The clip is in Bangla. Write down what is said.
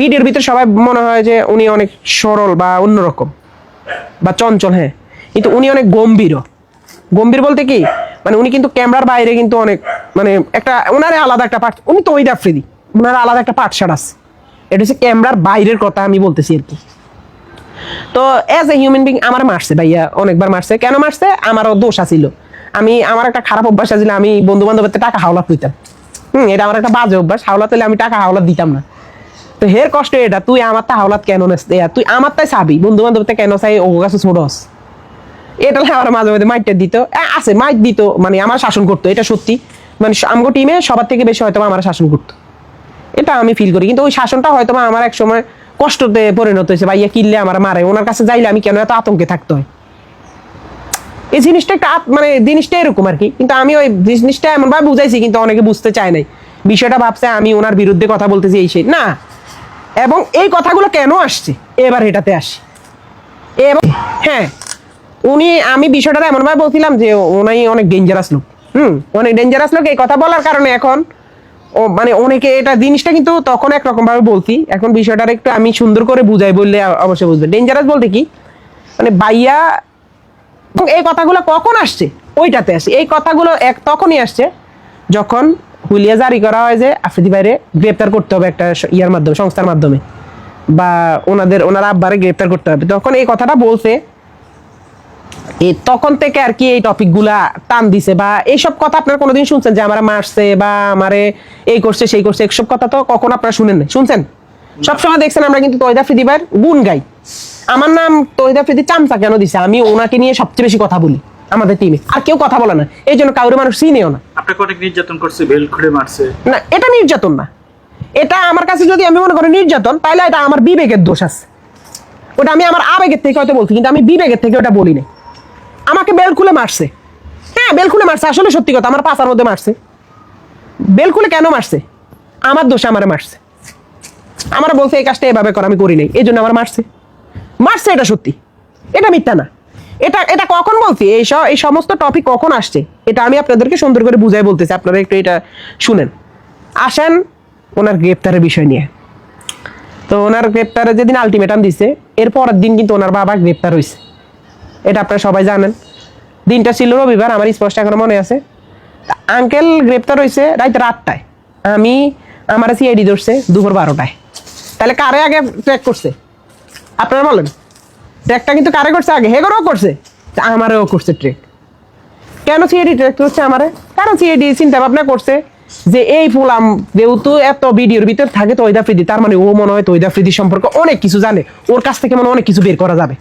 ভিডিওর ভিতরে সবাই মনে হয় যে উনি অনেক সরল বা অন্যরকম বা চঞ্চল হ্যাঁ। কিন্তু উনি অনেক গম্ভীর গম্ভীর বলতে কি? মানে উনি কিন্তু ক্যামেরার বাইরে কিন্তু অনেক মানে একটা ওনার আলাদা একটা পাঠ, উনি তো ওই আফ্রিদি ওনার আলাদা একটা পাঠশাট আছে। এটা হচ্ছে ক্যামেরার বাইরের কথা আমি বলতেছি আর কি। তো অ্যাজ এ হিউম্যান বিং আমার মারছে ভাইয়া, অনেকবার মারছে। কেন মারছে? আমারও দোষ আছিল। আমি, আমার একটা খারাপ অভ্যাস আছিল, আমি বন্ধু বান্ধবের টাকা হাওলা দিতাম। হুম, এটা আমার একটা বাজে অভ্যাস। হাওলা হলে আমি টাকা হাওলা দিতাম না। তো হের কষ্ট এটা, তুই আমার তা হাওলাত কেন তুই আমার তাই চাবি। বন্ধু বান্ধব কেন চাই? ও কাছে ছোটস এটা আমার মাঝে মাঝে মাইটটা দিত। আছে, মাইট দিত মানে আমার শাসন করতো, এটা সত্যি। মানে আমগো টিমে সবার থেকে বেশি হয়তো আমার শাসন করতো। এটা আমি ফিল করি। কিন্তু ওই শাসনটা হয়তো আমার এক সময় কষ্টতে পরিণত হয়েছে। ভাইয়া কিনলে আমার মারে, ওনার কাছে যাইলে আমি কেন এত আতঙ্কে থাকতে হয়? এই জিনিসটা একটা মানে জিনিসটা এরকম আর কি। কিন্তু আমি ওই জিনিসটা এমন ভাবে বুঝাইছি, কিন্তু অনেকে বুঝতে চায় নাই। বিষয়টা ভাবছে আমি ওনার বিরুদ্ধে কথা বলতেছি এই সেই না এবং এই কথাগুলো কেন আসছে? এবার এটাতে আসি। এবং হ্যাঁ উনি, আমি বিষয়টা এমনভাবে বলছিলাম যে উনি অনেক ডেঞ্জারাস লোক। হুম, অনেক ডেঞ্জারাস লোক, এই কথা বলার কারণে এখন ও মানে অনেকে এটা জিনিসটা কিন্তু তখন একরকম ভাবে বলছি। এখন বিষয়টার একটু আমি সুন্দর করে বুঝাই বললে অবশ্যই বুঝবে ডেঞ্জারাস বলতে কি? মানে বাইয়া এই কথাগুলো কখন আসছে? ওইটাতে আসছে এই কথাগুলো এক তখনই আসছে যখন হুলিয়া জারি করা হয় যে আফ্রিদি বাইরে গ্রেপ্তার করতে হবে একটা ইয়ার মাধ্যমে, সংস্থার মাধ্যমে। বা ওনাদের, ওনার আব্বারে গ্রেপ্তার করতে হবে। তখন এই কথাটা বলছে। এই তখন থেকে আর কি এই টপিকগুলা টান দিছে বা এইসব কথা আপনারা কোনোদিন শুনছেন যে আমার মারছে বা আমারে এই করছে, সেই করছে এইসব কথা তো কখন আপনারা শুনেন নাই। শুনছেন? সবসময় দেখছেন আমরা কিন্তু তৈদা ফ্রিদিবার গুণ গাই। আমার নাম তৈদা ফ্রিদি চামচা কেন দিছে? আমি ওনাকে নিয়ে সবচেয়ে বেশি কথা বলি। আমাদের টিমে আর কেউ কথা বলে না। এই জন্য কাউরে মানুষ চিনেও না। আপনাকে অনেক নির্যাতন করছে বেল খুঁড়ে মারছে। না এটা নির্যাতন না। এটা আমার কাছে যদি আমি মনে করি নির্যাতন তাহলে এটা আমার বিবেকের দোষ আছে। ওটা আমি আমার আবেগের থেকে হয়তো বলছি কিন্তু আমি বিবেকের থেকে ওটা বলি না আমাকে বেল খুলে মারছে। হ্যাঁ বেল খুলে মারছে আসলে সত্যি কথা আমার পাশার মধ্যে মারছে। বেল খুলে কেন মারছে? আমার দোষে আমারে মারছে। আমার বলছে এই কাজটা এভাবে কর আমি করি নাই। এই জন্য আমার মারছে। মারছে এটা সত্যি। এটা মিথ্যা না। এটা এটা কখন বলছি? এই এই সমস্ত টপিক কখন আসছে? এটা আমি আপনাদেরকে সুন্দর করে বুঝাই বলতেছি। আপনারা একটু এটা শুনেন। আসেন ওনার গ্রেপ্তারের বিষয় নিয়ে। তো ওনার গ্রেপ্তারে যেদিন আলটিমেটাম দিছে, এর পরের দিন কিন্তু ওনার বাবা গ্রেপ্তার হয়েছে এটা আপনারা সবাই জানেন। দিনটা ছিল রবিবার, আমার স্পষ্ট এখনও মনে আছে। আঙ্কেল গ্রেপ্তার হয়েছে রাত রাতটায় আমি, আমার সিআইডি ধরছে দুপুর বারোটায়। তাহলে কারে আগে ট্র্যাক করছে? আপনারা বলেন। ট্র্যাকটা কিন্তু কারে করছে আগে? হেগরও করছে। আমারও করছে ট্রেক কেন সিএডি ট্র্যাক করছে আমারে? কারণ সিএডি চিন্তা ভাবনা করছে যে এই ফুলাম যেহেতু এত ভিডিওর ভিতর থাকে তৈদা ফ্রিদি, তার মানে ও মনে হয় তৈদা ফ্রিদি সম্পর্কে অনেক কিছু জানে। ওর কাছ থেকে মনে অনেক কিছু বের করা যাবে।